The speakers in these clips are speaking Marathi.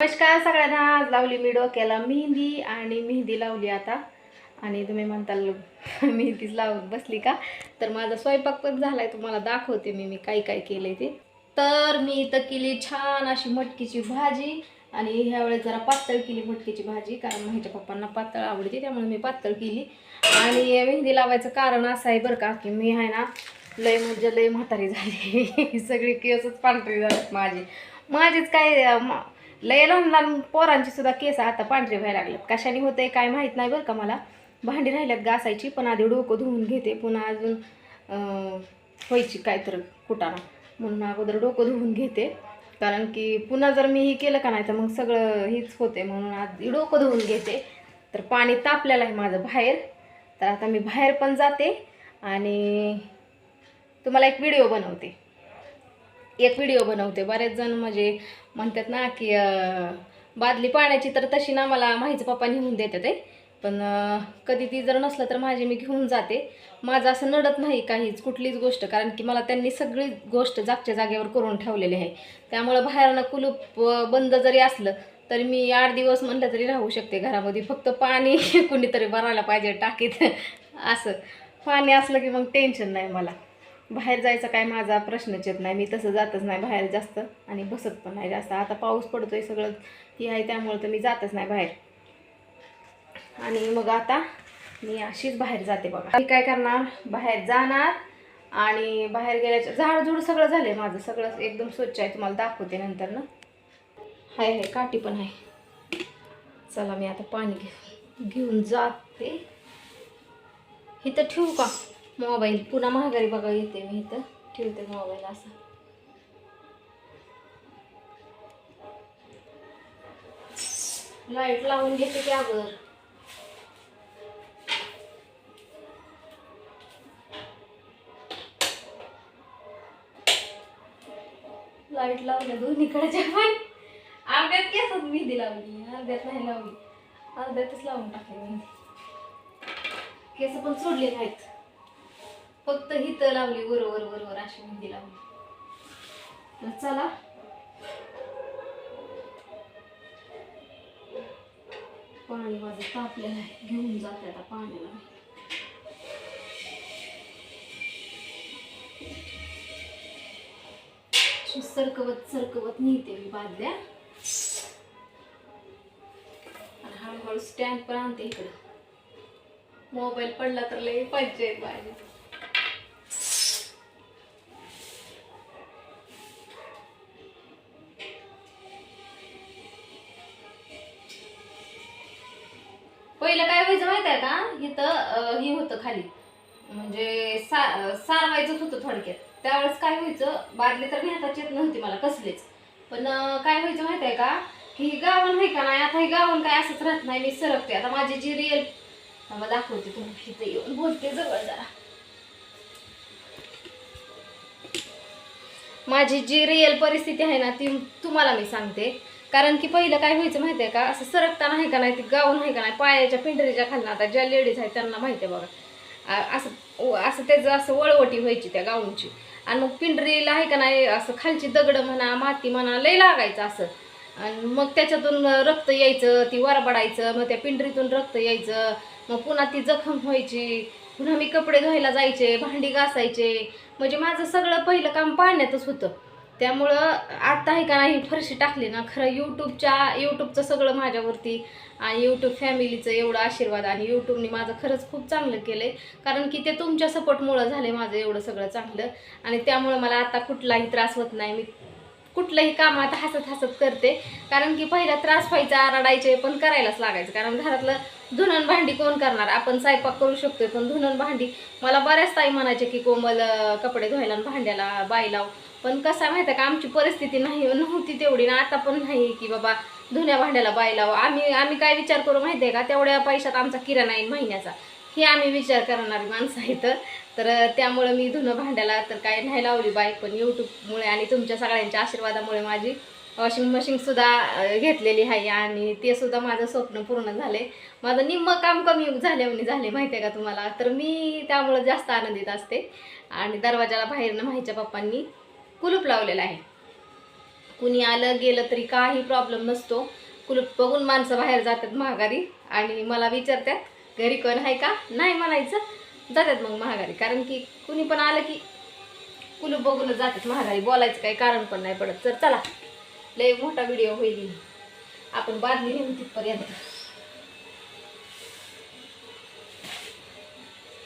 नमस्कार सगळ्यांना आज लावली मी डोक्याला मेहंदी आणि मेहंदी लावली आता. आणि तुम्ही म्हणताल मेहंदीच लावून बसली का? तर माझा स्वयंपाक पण झालाय तुम्हाला दाखवते मी मी काय काय केलंय ते. तर मी इथं केली छान अशी मटकीची भाजी आणि ह्यावेळेस जरा पातळ केली मटकीची भाजी कारण माझ्या पप्पांना पातळ आवडते त्यामुळे मी पातळ केली. आणि मेहंदी लावायचं कारण असं आहे बरं का की मी आहे ना लय म्हणजे लय म्हातारी झाली. सगळी केसच पांढरी झालीत माझी. माझीच काय लय लहान लहान पोरांची सुद्धा केस आता पांढरे व्हायला लागलेत. कशाने आहे काय माहीत नाही बरं का मला. भांडी राहिल्यात घासायची पण आधी डोकं धुवून घेते पुन्हा अजून व्हायची काय तर कुटाणा म्हणून अगोदर डोकं धुवून घेते. कारण की पुन्हा जर मी हे केलं का नाही तर मग सगळं हेच होते. म्हणून आधी डोकं धुवून घेते. तर पाणी तापलेलं आहे माझं बाहेर. तर आता मी बाहेर पण जाते आणि तुम्हाला एक व्हिडिओ बनवते. एक व्हिडिओ बनवते. बरेच जण म्हणजे म्हणतात ना की बादली पाण्याची तर तशी ना मला माहीचं पप्पा नेऊन देतात आहे पण कधी ती जर नसलं तर माझी मी घेऊन जाते. माझं असं नडत नाही काहीच कुठलीच गोष्ट. कारण की मला त्यांनी सगळी गोष्ट जागच्या जागेवर करून ठेवलेली आहे. त्यामुळं बाहेरनं कुलूप बंद जरी असलं तरी मी आठ दिवस म्हणलं तरी राहू शकते घरामध्ये. फक्त पाणी कुणीतरी भरायला पाहिजे टाकीत. असं. पाणी असलं की मग टेन्शन नाही मला. बाहेर जायचा काय माझा प्रश्नच येत नाही. मी तसं जातच नाही बाहेर जास्त आणि बसत पण नाही जास्त. आता पाऊस पडतोय सगळं हे आहे त्यामुळं तर मी जातच नाही बाहेर. आणि मग आता मी अशीच बाहेर जाते बघा. मी काय करणार? बाहेर जाणार आणि बाहेर गेल्याच्या झाडझुड सगळं झालंय माझं. सगळं एकदम स्वच्छ आहे. तुम्हाला दाखवते नंतर ना हाय हाय काठी पण आहे. चला मी आता पाणी घे घेऊन जाते. इथं ठेवू का? मोबाईल. पुन्हा महागारी बघा येते मी इथं. ठेवते मोबाईल असा. लाइट लावून घेते की अगोदर. लाइट लावल्या दोन्हीकडच्या पण. अर्ध्यात केसात मेहंदी लावली अर्ध्यात नाही लावली. अर्ध्यातच लावून टाकली मेहंदी केस पण सोडले नाहीत फक्त हिथं लावली बरोबर बरोबर अशी मेहंदी लावली. तर चला. पाणी माझं तापलेलं आहे घेऊन जाते आता पाण्याला. सरकवत सरकवत नेते मी बादल्या. आणि हळूहळू स्टँड पण आणते इकडं. मोबाईल पडला तर लई पाहिजे पाहिजे व्हायचं माहीत आहे का? इथं हे होतं खाली. म्हणजे सा अं, सारवायचंच होतं थोडक्यात. त्यावेळेस काय व्हायचं? बादली तर घेताच येत नव्हती मला कसलेच. पण काय व्हायचं माहीत आहे का? की ही गावन आहे का नाही? आता हे गावन काय असंच राहत नाही मी सरकते. आता माझी जी रिअल मला दाखवते तुम्ही इथं येऊन बोलते जवळ जरा. माझी जी रिअल परिस्थिती आहे ना ती तुम्हाला मी सांगते. कारण की पहिलं काय व्हायचं माहिती आहे का? असं सरकताना आहे का नाही ती गाऊन आहे का नाही पायाच्या पिंढरीच्या खालनं आता ज्या लेडीज आहेत त्यांना माहिती आहे बघा असं असं त्याचं असं वळवटी व्हायची त्या गाऊनची. आणि मग पिंढरीला आहे का नाही असं खालची दगड म्हणा माती म्हणा लय लागायचं असं. आणि मग त्याच्यातून रक्त यायचं ती वरबडायचं मग त्या पिंढरीतून रक्त यायचं मग पुन्हा ती जखम व्हायची. पुन्हा मी कपडे धुवायला जायचे भांडी घासायचे. म्हणजे माझं सगळं पहिलं काम पाण्यातच होतं. त्यामुळं आत्ता आहे का नाही फरशी टाकली ना खरं यूट्यूबच्या यूट्यूबचं सगळं माझ्यावरती आणि यूट्यूब फॅमिलीचं एवढं आशीर्वाद आणि यूट्यूबने माझं खरंच खूप चांगलं केलं आहे कारण की ते तुमच्या सपोर्टमुळं झाले माझं एवढं सगळं चांगलं. आणि त्यामुळं मला आता कुठलाही त्रास होत नाही. मी कुठलंही काम आता हसत हसत करते. कारण की पहिला त्रास व्हायचा रडायचे पण करायलाच लागायचं. कारण घरातलं धुणन भांडी कोण करणार? आपण स्वयंपाक करू शकतोय पण धुणन भांडी मला बऱ्याच ताई म्हणायचे की कोमल कपडे धुवायला आणि भांड्याला बाई लाव. पण कसं माहिती आहे का? आमची परिस्थिती नाही नव्हती तेवढी ना आता पण नाही की बाबा धुण्या भांड्याला बाई लाव. आम्ही आम्ही काय विचार करू माहिती आहे का? तेवढ्या पैशात आमचा किराणा येईल महिन्याचा. हे आम्ही विचार करणारी माणसं आहेत. तर त्यामुळं मी धुणं भांड्याला तर काय नाही लावली बाई पण यूट्यूबमुळे आणि तुमच्या सगळ्यांच्या आशीर्वादामुळे माझी वॉशिंग मशीनसुद्धा घेतलेली आहे आणि ते सुद्धा माझं स्वप्न पूर्ण झालं आहे माझं निम्मं काम कमी झाले म्हणजे झाले माहिती आहे का तुम्हाला? तर मी त्यामुळं जास्त आनंदित असते. आणि दरवाजाला बाहेरनं माहीच्या पप्पांनी कुलूप लावलेलं आहे. कुणी आलं गेलं तरी काही प्रॉब्लेम नसतो. कुलूप बघून माणसं बाहेर जातात महागारी आणि मला विचारतात घरी कोण आहे का? नाही म्हणायचं. जातात मग महागारी. कारण की कुणी पण आलं की कुलूप बघूनच जातात महागारी. बोलायचं काही कारण पण नाही पडत. तर चला लय मोठा व्हिडिओ होईल. आपण बादली नेऊन तिथपर्यंत.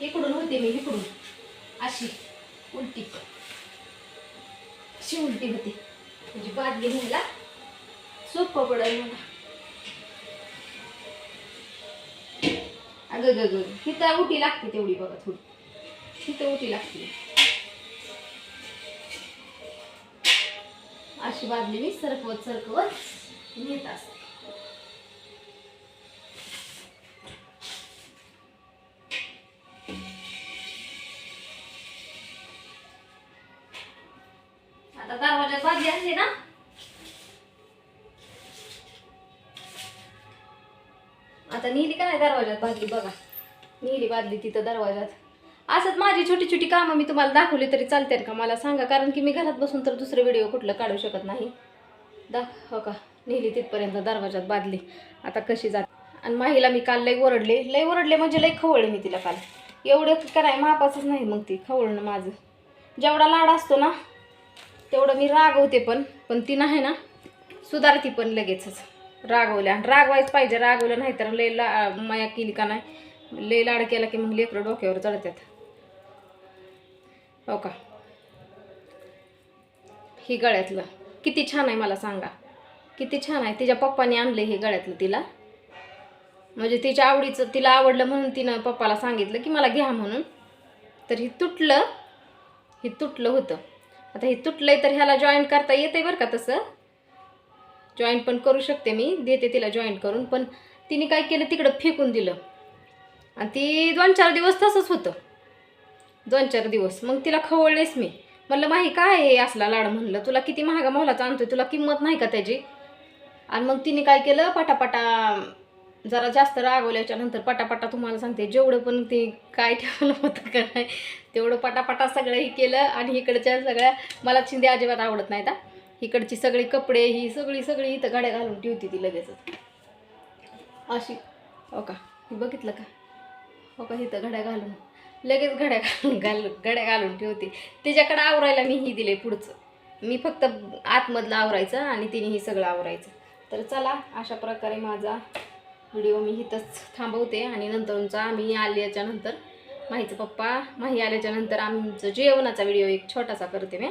इकडून होते मी इकडून. अशी उलटी. अशी उलटी होती. म्हणजे बादली न्यायला सोपं पडेल मला अगं ग ग हिथं उठी लागते तेवढी बघा थोडी. तिथं उठी लागते. अशी बादली मी सरकवत सरकवत नेत असते. आता दरवाजात बादली असते ना? आता नेली का नाही दरवाजात बादली? बघा. नेली बादली तिथं दरवाजात असंच माझी छोटी छोटी कामं मी तुम्हाला दाखवली तरी चालतील का? मला सांगा कारण की मी घरात बसून तर दुसरं व्हिडिओ कुठलं काढू शकत नाही. दा हो का? नेली तिथपर्यंत दरवाजात बादली. आता कशी जात? आणि माहीला मी काल लई ओरडले. लई ओरडले म्हणजे लई खवळले मी तिला काल. एवढं का नाही मापाचंच नाही मग ती खवळणं माझं. जेवढा लाड असतो ना तेवढं मी रागवते पण. पण ती नाही ना सुधारती पण लगेचच. रागवल्या. आणि रागवायच पाहिजे. रागवलं नाही तर लय ला माया केली का नाही? लय लाड केला की मग लेकरं डोक्यावर चढतात हो का? ही गळ्यातलं. किती छान आहे मला सांगा. किती छान आहे. तिच्या पप्पाने आणलं हे गळ्यातलं तिला. म्हणजे तिच्या आवडीचं तिला आवडलं म्हणून तिनं पप्पाला सांगितलं की मला घ्या म्हणून. तर हे तुटलं. हे तुटलं होतं. आता हे तुटलं आहे तर ह्याला जॉईंट करता येते बरं का तसं? जॉईंट पण करू शकते मी. देते तिला जॉईंट करून. पण तिने काय केलं? तिकडं फेकून दिलं. आणि ती दोन चार दिवस तसंच होतं. दोन चार दिवस. मग तिला खवळलेच मी. म्हणलं माही काय आहे असला लाड? म्हणलं तुला किती महागा मोलाचा आणतोय तुला किंमत नाही का त्याची? आणि मग तिने काय केलं पटापटा जरा जास्त रागवल्याच्या नंतर पटापटा तुम्हाला सांगते जेवढं पण ते काय ठेवलं होतं का नाही तेवढं पटापटा सगळं हे केलं आणि इकडच्या सगळ्या मला चिंदे अजिबात आवडत नाहीत हा. इकडची सगळी कपडे ही सगळी सगळी इथं गाड्या घालून ठेवती ती लगेचच. अशी. हो का? बघितलं का? हो का? इथं घड्या घालून. लगेच घड्या घालून घालून घड्या घालून ठेवते. तिच्याकडे आवरायला मी ही दिले पुढचं. मी फक्त आतमधलं आवरायचं आणि तिने ही सगळं आवरायचं. तर चला अशा प्रकारे माझा व्हिडिओ मी इथंच थांबवते आणि नंतरचा आम्ही आल्याच्यानंतर माहीचं पप्पा माही आल्याच्यानंतर आमचं जेवणाचा व्हिडिओ एक छोटासा करते मी.